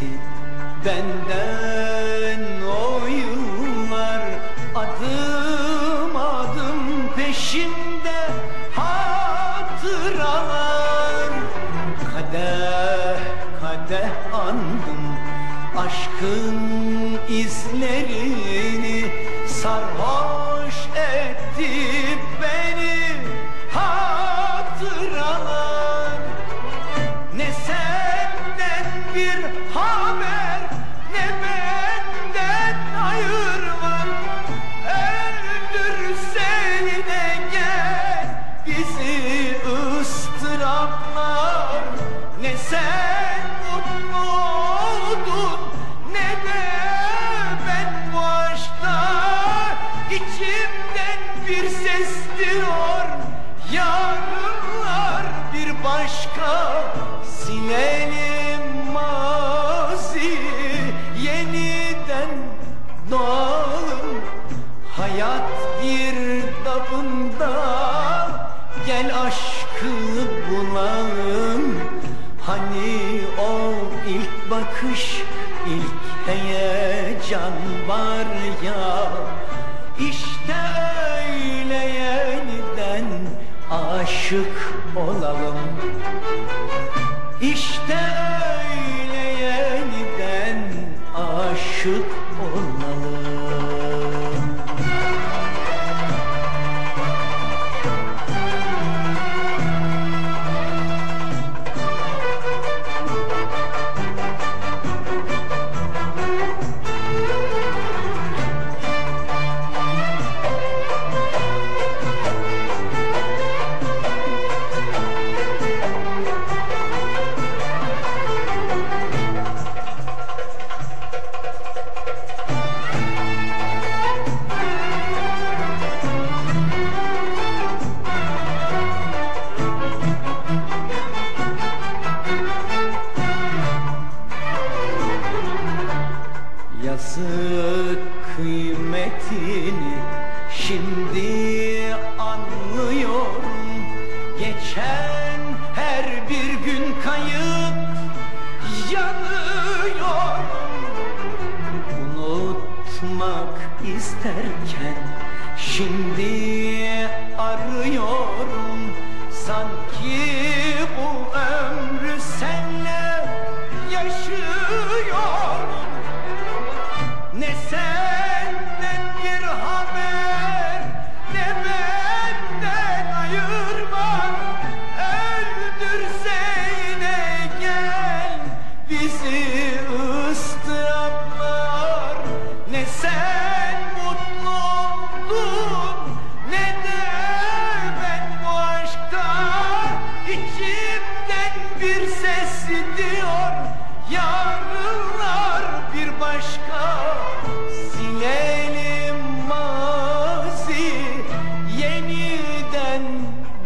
gitti benden o yıllar adım adım peşimde hatıralar. Kadeh kadeh andım aşkın izlerini sarhoş etti doğalım Hayat girdabında Gel aşkı bulalım Hani o ilk bakış ilk heyecan var ya. İşte öyle yeniden aşık olalım. İşte öyle yeniden aşık Geçen her bir gün kayıp yanıyorum Unutmak isterken şimdi bizi ıstıraplar. Ne sen mutlu oldun ne de ben bu aşkta. İçimden bir ses diyor yarınlar bir başka. Silelim mazi yeniden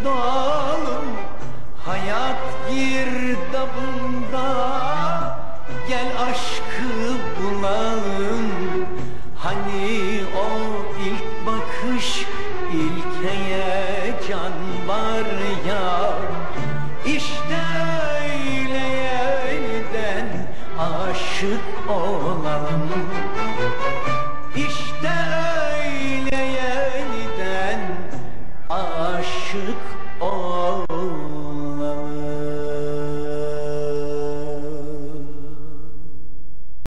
doğalım. Hayat girdabında aşık olalım İşte öyle yeniden aşık